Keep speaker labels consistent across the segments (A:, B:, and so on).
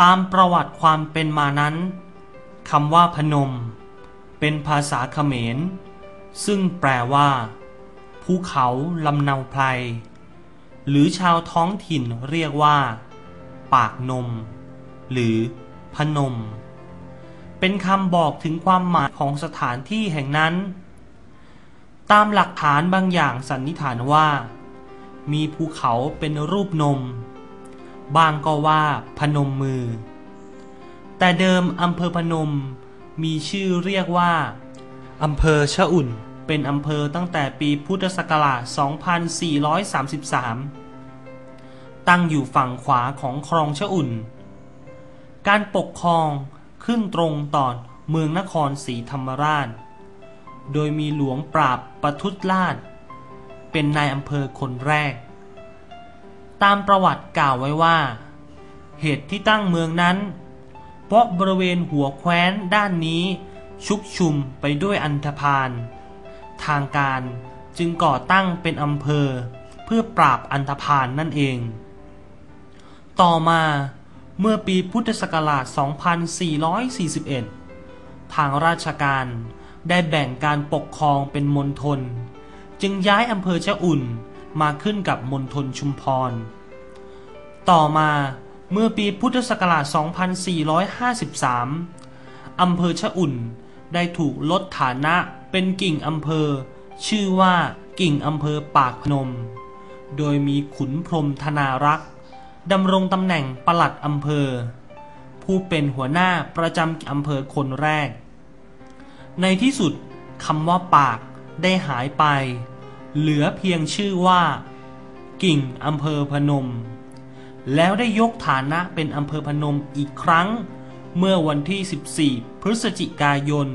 A: ตามประวัติความเป็นมานั้นคำว่าพนม เป็นภาษาเขมร ซึ่งแปลว่า ภูเขาลำเนาไพรหรือชาวท้องถิ่นเรียกว่า ปากนม หรือพนม เป็นคำบอกถึงความหมายของสถานที่แห่งนั้น ตามหลักฐานบางอย่างสันนิษฐานว่า มีภูเขาเป็นรูปนม บางก็ว่าพนมมือ แต่เดิมอำเภอพนมมีชื่อเรียกว่าอำเภอชะอุ่น เป็นอำเภอตั้งแต่ปีพุทธศักราช 2433 ตั้งอยู่ฝั่งขวาของคลองชะอุ่น การปกครองขึ้นตรงต่อเมืองนครศรีธรรมราช โดยมีหลวงปราบประทุษราช เป็นนายอำเภอคนแรก ตามประวัติกล่าวไว้ว่า เหตุที่ตั้งเมืองนั้น เพราะบริเวณหัวแคว้นด้านนี้ชุกชุมไปด้วยอันธพาลทางการจึงก่อตั้งเป็นอำเภอเพื่อปราบอันธพาลนนั่นเอง ต่อมาเมื่อปีพุทธศักราช 2441 ทางราชการได้แบ่งการปกครองเป็นมณฑล จึงย้ายอำเภอชะอุ่น มาขึ้นกับมณฑลชุมพร ต่อมาเมื่อปีพุทธศักราช 2453 อำเภอชะอุ่นได้ถูกลดฐานะเป็นกิ่งอำเภอ ชื่อว่ากิ่งอำเภอปากพนม โดยมีขุนพรมธนารักษ์ดำรงตำแหน่งปลัดอำเภอ ผู้เป็นหัวหน้าประจำอำเภอคนแรก ในที่สุดคำว่าปากได้หายไป เหลือเพียงชื่อว่า กิ่งอำเภอพนม แล้วได้ยกฐานะเป็นอำเภอพนมอีกครั้ง เมื่อวันที่ 14 พฤศจิกายน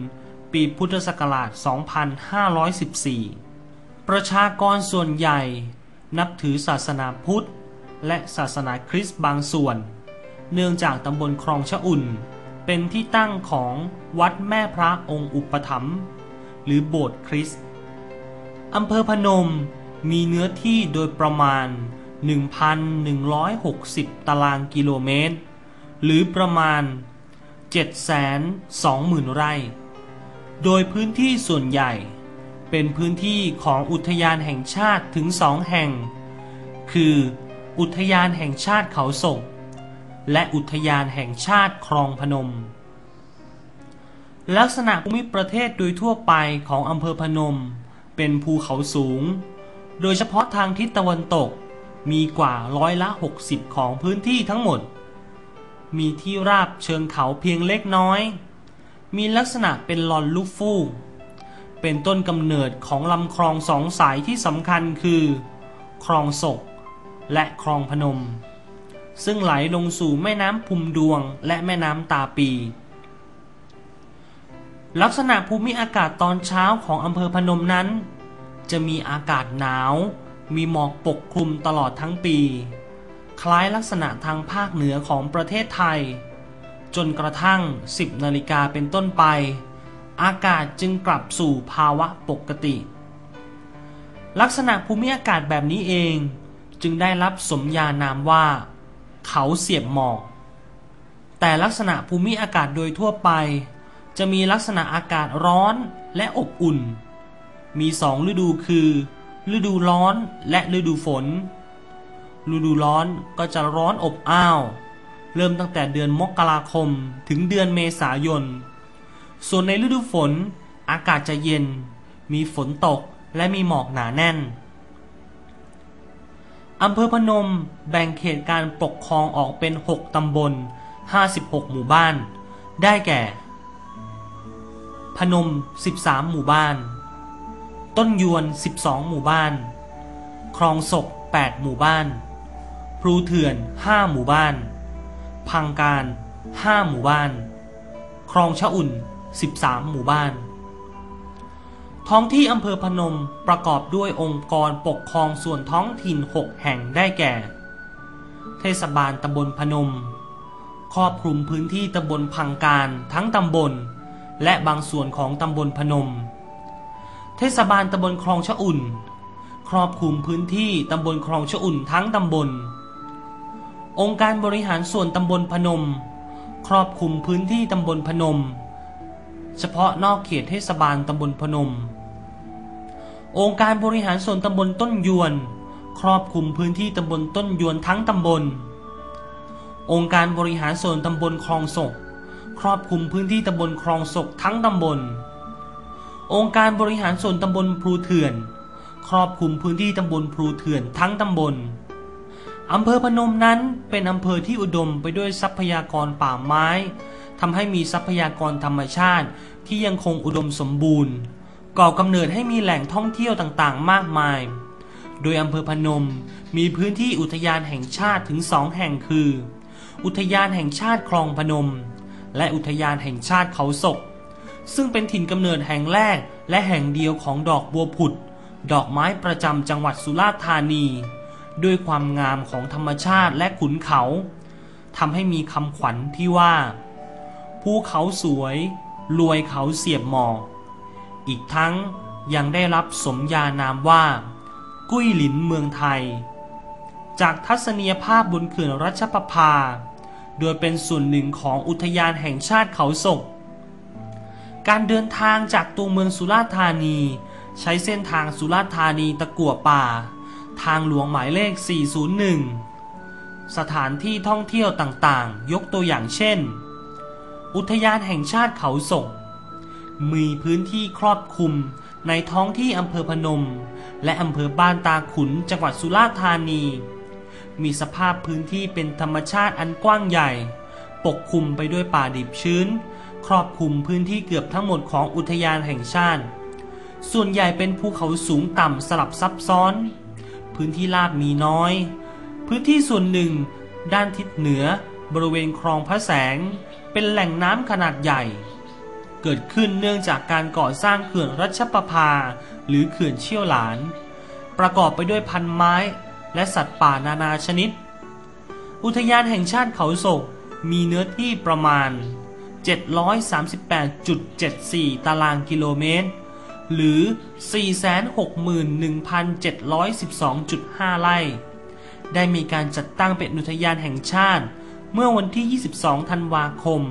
A: ปีพุทธศักราช 2514 ประชากรส่วนใหญ่นับถือศาสนาพุทธ และศาสนาคริสต์บางส่วน เนื่องจากตำบลคลองชะอุ่น เป็นที่ตั้งของวัดแม่พระองค์อุปถัมภ์หรือโบสถ์คริสต์ อำเภอพนมมีเนื้อที่โดยประมาณ 1,160 ตารางกิโลเมตร หรือประมาณ 720,000 ไร่ โดยพื้นที่ส่วนใหญ่เป็นพื้นที่ของอุทยานแห่งชาติถึงสองแห่ง คืออุทยานแห่งชาติเขาศก และอุทยานแห่งชาติคลองพนม ลักษณะภูมิประเทศโดยทั่วไปของอำเภอพนม เป็นภูเขาสูง โดยเฉพาะทางทิศตะวันตกมีกว่าร้อยละ 60 ของพื้นที่ทั้งหมด มีที่ราบเชิงเขาเพียงเล็กน้อย มีลักษณะเป็นลอนลูกฟูก เป็นต้นกำเนิดของลำคลองสองสายที่สำคัญคือ คลองศก และคลองพนม ซึ่งไหลลงสู่แม่น้ำพุมดวงและแม่น้ำตาปี ลักษณะภูมิอากาศตอนเช้าของอำเภอพนมนั้น จะมีอากาศหนาว มีหมอกปกคลุมตลอดทั้งปี คล้ายลักษณะทางภาคเหนือของประเทศไทย จนกระทั่ง 10 นาฬิกาเป็นต้นไป อากาศจึงกลับสู่ภาวะปกติ ลักษณะภูมิอากาศแบบนี้เองจึงได้รับสมญานามว่า เขาเสียบหมอก แต่ลักษณะภูมิอากาศโดยทั่วไป จะมีลักษณะอากาศร้อนและอบอุ่น มีสองฤดูคือ ฤดูร้อนและฤดูฝน ฤดูร้อนก็จะร้อนอบอ้าว เริ่มตั้งแต่เดือนมกราคมถึงเดือนเมษายน ส่วนในฤดูฝนอากาศจะเย็น มีฝนตกและมีหมอกหนาแน่นอำเภอพนมแบ่งเขตการปกครองออกเป็น 6 ตำบล 56 หมู่บ้าน ได้แก่ พนม 13 หมู่บ้าน ต้นยวน 12 หมู่บ้าน คลองศก 8 หมู่บ้าน พลูเถื่อน 5 หมู่บ้าน พังการ 5 หมู่บ้าน คลองชะอุ่น 13 หมู่บ้าน ท้องที่อำเภอพนมประกอบด้วยองค์กรปกครองส่วนท้องถิ่น 6 แห่งได้แก่ เทศบาลตำบลพนม ครอบคลุมพื้นที่ตำบลพังการทั้งตำบล และบางส่วนของตำบลพนม เทศบาลตำบลคลองชะอุ่น ครอบคลุมพื้นที่ตำบลคลองชะอุ่นทั้งตำบล องค์การบริหารส่วนตำบลพนม ครอบคลุมพื้นที่ตำบลพนม เฉพาะนอกเขตเทศบาลตำบลพนม องค์การบริหารส่วนตำบลต้นยวน ครอบคลุมพื้นที่ตำบลต้นยวนทั้งตำบล องค์การบริหารส่วนตำบลคลองศก ครอบคลุมพื้นที่ตำบลคลองศกทั้งตำบล องค์การบริหารส่วนตำบลพลูเถื่อน ครอบคลุมพื้นที่ตำบลพลูเถื่อนทั้งตำบลอำเภอพนมนั้นเป็นอำเภอที่อุดมไปด้วยทรัพยากรป่าไม้ทำให้มีทรัพยากรธรรมชาติที่ยังคงอุดมสมบูรณ์ ก่อกำเนิดให้มีแหล่งท่องเที่ยวต่างๆ มากมาย โดยอำเภอพนมมีพื้นที่อุทยานแห่งชาติถึงสองแห่งคือ อุทยานแห่งชาติคลองพนม และอุทยานแห่งชาติเขาศก ซึ่งเป็นถิ่นกำเนิดแห่งแรกและแห่งเดียวของดอกบัวผุด ดอกไม้ประจำจังหวัดสุราษฎร์ธานี ด้วยความงามของธรรมชาติและขุนเขาทำให้มีคำขวัญที่ว่าภูเขาสวยรวยเขาเสียบหมอกอีกทั้งยังได้รับสมญานามว่า กุ้ยหลินเมืองไทย จากทัศนียภาพบนเขื่อนรัชประภา โดยเป็นส่วนหนึ่งของอุทยานแห่งชาติเขาศก การเดินทางจากตัวเมืองสุราษฎร์ธานี ใช้เส้นทางสุราษฎร์ธานีตะกั่วป่า ทางหลวงหมายเลข 401 สถานที่ท่องเที่ยวต่างๆ ยกตัวอย่างเช่น อุทยานแห่งชาติเขาศก มีพื้นที่ครอบคลุมในท้องที่อำเภอพนม และอำเภอบ้านตาขุนจังหวัดสุราษฎร์ธานี มีสภาพพื้นที่เป็นธรรมชาติอันกว้างใหญ่ ปกคลุมไปด้วยป่าดิบชื้น ครอบคลุมพื้นที่เกือบทั้งหมดของอุทยานแห่งชาติ ส่วนใหญ่เป็นภูเขาสูงต่ำสลับซับซ้อน พื้นที่ราบมีน้อย พื้นที่ส่วนหนึ่ง ด้านทิศเหนือบริเวณคลองพระแสง เป็นแหล่งน้ำขนาดใหญ่ เกิดขึ้นเนื่องจากการก่อสร้างเขื่อนรัชประภา หรือเขื่อนเชี่ยวหลาน ประกอบไปด้วยพันไม้ และสัตว์ป่านานาชนิด อุทยานแห่งชาติเขาโศกมีเนื้อที่ประมาณ 738.74 ตารางกิโลเมตร หรือ 461,712.5 ไร่ ได้มีการจัดตั้งเป็นอุทยานแห่งชาติ เมื่อวันที่ 22 ธันวาคม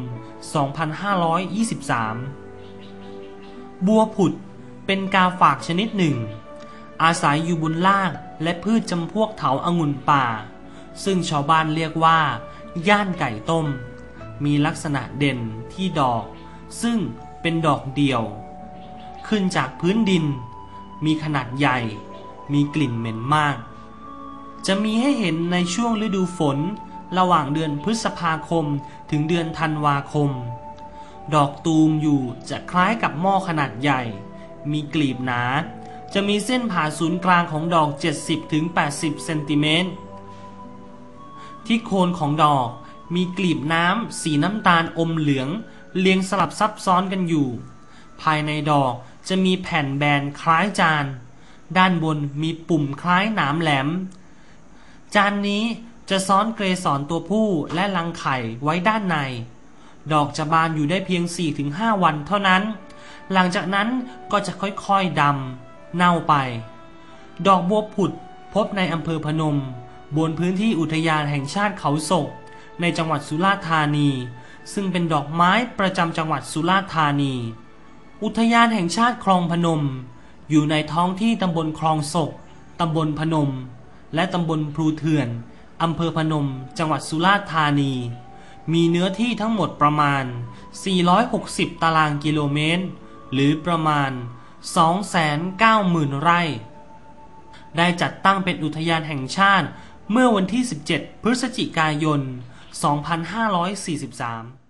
A: 2523 บัวผุดเป็นกาฝากชนิดหนึ่ง อาศัยอยู่บนรากและพืชจำพวกเถาอางุ่นป่า ซึ่งชาวบ้านเรียกว่า ย่านไก่ต้ม มีลักษณะเด่นที่ดอก ซึ่งเป็นดอกเดี่ยว ขึ้นจากพื้นดิน มีขนาดใหญ่ มีกลิ่นเหม็นมาก จะมีให้เห็นในช่วงฤดูฝนระหว่างเดือนพฤษภาคมถึงเดือนธันวาคม ดอกตูมอยู่จะคล้ายกับหม้อขนาดใหญ่ มีกลีบหนา จะมีเส้นผ่าศูนย์กลางของดอก 70-80 เซนติเมตร ที่โคนของดอกมีกลีบน้ำสีน้ำตาลอมเหลือง เรียงสลับซับซ้อนกันอยู่ ภายในดอกจะมีแผ่นแบนคล้ายจาน ด้านบนมีปุ่มคล้ายหนามแหลม จานนี้จะซ้อนเกสรตัวผู้และรังไข่ไว้ด้านใน ดอกจะบานอยู่ได้เพียง 4-5 วันเท่านั้น หลังจากนั้นก็จะค่อยๆดำ เน่าไป ดอกบัวผุดพบในอำเภอพนม บนพื้นที่อุทยานแห่งชาติเขาศก ในจังหวัดสุราษฎร์ธานี ซึ่งเป็นดอกไม้ประจำจังหวัดสุราษฎร์ธานี อุทยานแห่งชาติคลองพนม อยู่ในท้องที่ตำบลคลองศกตำบลพนม และตำบลพลูเถื่อนอำเภอพนม จังหวัดสุราษฎร์ธานี มีเนื้อที่ทั้งหมดประมาณ 460 ตารางกิโลเมตร หรือประมาณ 290,000 ไร่ ได้จัดตั้งเป็นอุทยานแห่งชาติเมื่อวันที่ 17 พฤศจิกายน 2543